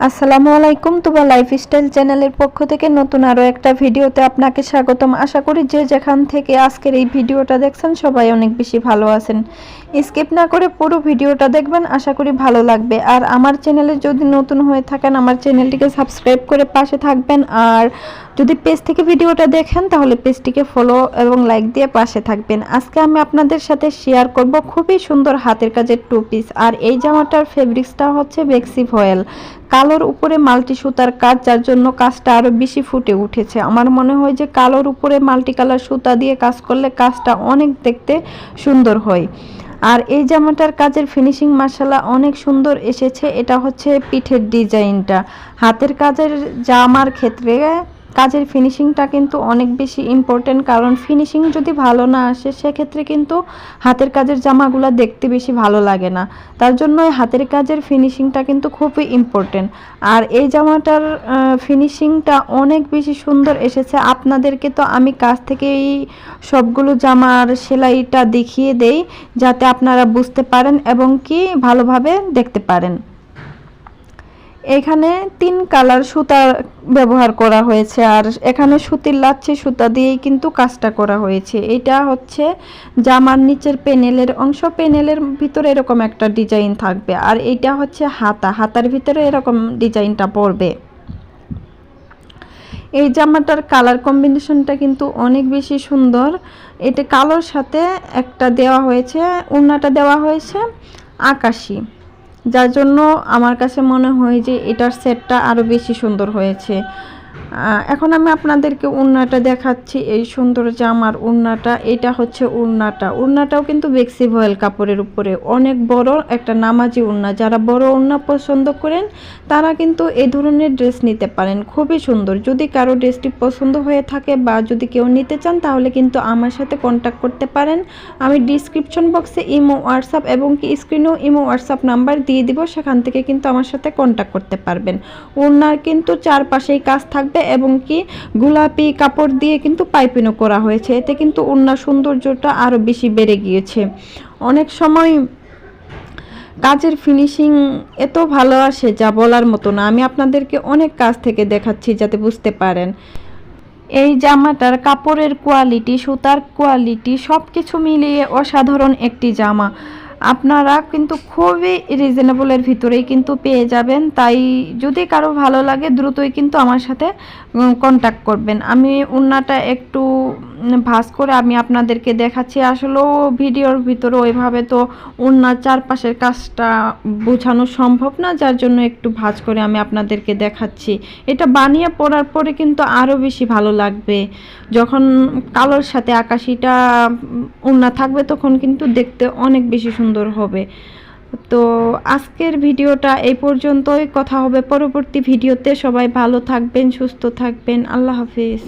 আসসালামু আলাইকুম তোমার লাইফস্টাইল চ্যানেলের পক্ষ থেকে নতুন আরও একটা ভিডিওতে আপনাকে স্বাগতম। আশা করি যে যেখান থেকে আজকের এই ভিডিওটা দেখছেন সবাই অনেক বেশি ভালো আছেন। স্কিপ না করে পুরো ভিডিওটা দেখবেন, আশা করি ভালো লাগবে। আর আমার চ্যানেলে যদি নতুন হয়ে থাকেন, আমার চ্যানেলটিকে সাবস্ক্রাইব করে পাশে থাকবেন। আর যদি পেজ থেকে ভিডিওটা দেখেন, তাহলে পেজটিকে ফলো এবং লাইক দিয়ে পাশে থাকবেন। আজকে আমি আপনাদের সাথে শেয়ার করব খুবই সুন্দর হাতের কাজের টু পিস আর এই জামাটার ফেব্রিক্সটা হচ্ছে বেক্সি ফয়েল কালোর উপরে মাল্টি সুতার কাজ, যার জন্য কাজটা আরও বেশি ফুটে উঠেছে। আমার মনে হয় যে কালোর উপরে মাল্টি কালার সুতা দিয়ে কাজ করলে কাজটা অনেক দেখতে সুন্দর হয়। আর এই জামাটার কাজের ফিনিশিং মাসালা অনেক সুন্দর এসেছে। এটা হচ্ছে পিঠের ডিজাইনটা হাতের কাজের জামার ক্ষেত্রে কাজের ফিনিশিংটা কিন্তু অনেক বেশি ইম্পর্টেন্ট কারণ ফিনিশিং যদি ভালো না আসে, সেক্ষেত্রে কিন্তু হাতের কাজের জামাগুলো দেখতে বেশি ভালো লাগে না। তার জন্য হাতের কাজের ফিনিশিংটা কিন্তু খুবই ইম্পর্টেন্ট আর এই জামাটার ফিনিশিংটা অনেক বেশি সুন্দর এসেছে। আপনাদেরকে তো আমি কাছ থেকেই সবগুলো জামার সেলাইটা দেখিয়ে দেই, যাতে আপনারা বুঝতে পারেন এবং কি ভালোভাবে দেখতে পারেন। এখানে তিন কালার সুতা ব্যবহার করা হয়েছে, আর এখানে সুতির লাচ্ছি সুতা দিয়েই কিন্তু কাজটা করা হয়েছে। এটা হচ্ছে জামার নিচের পেনেলের অংশ পেনেলের ভিতরে এরকম একটা ডিজাইন থাকবে, আর এটা হচ্ছে হাতা, হাতার ভিতরে এরকম ডিজাইনটা পড়বে। এই জামাটার কালার কম্বিনেশনটা কিন্তু অনেক বেশি সুন্দর। এটা কালোর সাথে একটা দেওয়া হয়েছে উন্নাটা দেওয়া হয়েছে আকাশি। যার জন্য আমার কাছে মনে হয় যে এটার সেটটা আরও বেশি সুন্দর হয়েছে। এখন আমি আপনাদেরকে উন্নাটা দেখাচ্ছি, এই সুন্দর জামার উন্নাটা এটা হচ্ছে উন্নাটা উন্নাটাও কিন্তু বেক্সি ভয়েল কাপড়ের উপরে। অনেক বড় একটা নামাজি উন্না যারা বড় উন্না পছন্দ করেন, তারা কিন্তু এই ধরনের ড্রেস নিতে পারেন। খুবই সুন্দর। যদি কারও ড্রেসটি পছন্দ হয়ে থাকে বা যদি কেউ নিতে চান, তাহলে কিন্তু আমার সাথে কন্ট্যাক্ট করতে পারেন। আমি ডিসক্রিপশন বক্সে ইমো হোয়াটসঅ্যাপ এবং কি স্ক্রিনেও ইমো হোয়াটসঅ্যাপ নাম্বার দিয়ে দিব। সেখান থেকে কিন্তু আমার সাথে কন্ট্যাক্ট করতে পারবেন। উন্নার কিন্তু চারপাশেই কাজ থাকবে। থাকবে এবং কি গোলাপি কাপড় দিয়ে কিন্তু পাইপিনও করা হয়েছে। এতে কিন্তু উন্না সৌন্দর্যটা আরও বেশি বেড়ে গিয়েছে। অনেক সময় কাজের ফিনিশিং এত ভালো আসে যা বলার মতো না। আমি আপনাদেরকে অনেক কাজ থেকে দেখাচ্ছি যাতে বুঝতে পারেন। এই জামাটার কাপড়ের কোয়ালিটি সুতার কোয়ালিটি সব কিছু মিলিয়ে অসাধারণ একটি জামা। আপনারা কিন্তু খুবই রিজনেবলের ভিতরেই কিন্তু পেয়ে যাবেন। তাই যদি কারও ভালো লাগে, দ্রুতই কিন্তু আমার সাথে কন্ট্যাক্ট করবেন। আমি উন্নাটা একটু ভাস করে আমি আপনাদেরকে দেখাচ্ছি। আসলেও ভিডিওর ভিতরে ওইভাবে তো উন্নার চারপাশের কাজটা বোঝানো সম্ভব না, যার জন্য একটু ভাজ করে আমি আপনাদেরকে দেখাচ্ছি। এটা বানিয়ে পড়ার পরে কিন্তু আরও বেশি ভালো লাগবে। যখন কালোর সাথে আকাশিটা উন্না থাকবে, তখন কিন্তু দেখতে অনেক বেশি সুন্দর হবে। তো আজকের ভিডিওটা এই পর্যন্তই। কথা হবে পরবর্তী ভিডিওতে। সবাই ভালো থাকবেন, সুস্থ থাকবেন। আল্লাহ হাফিজ।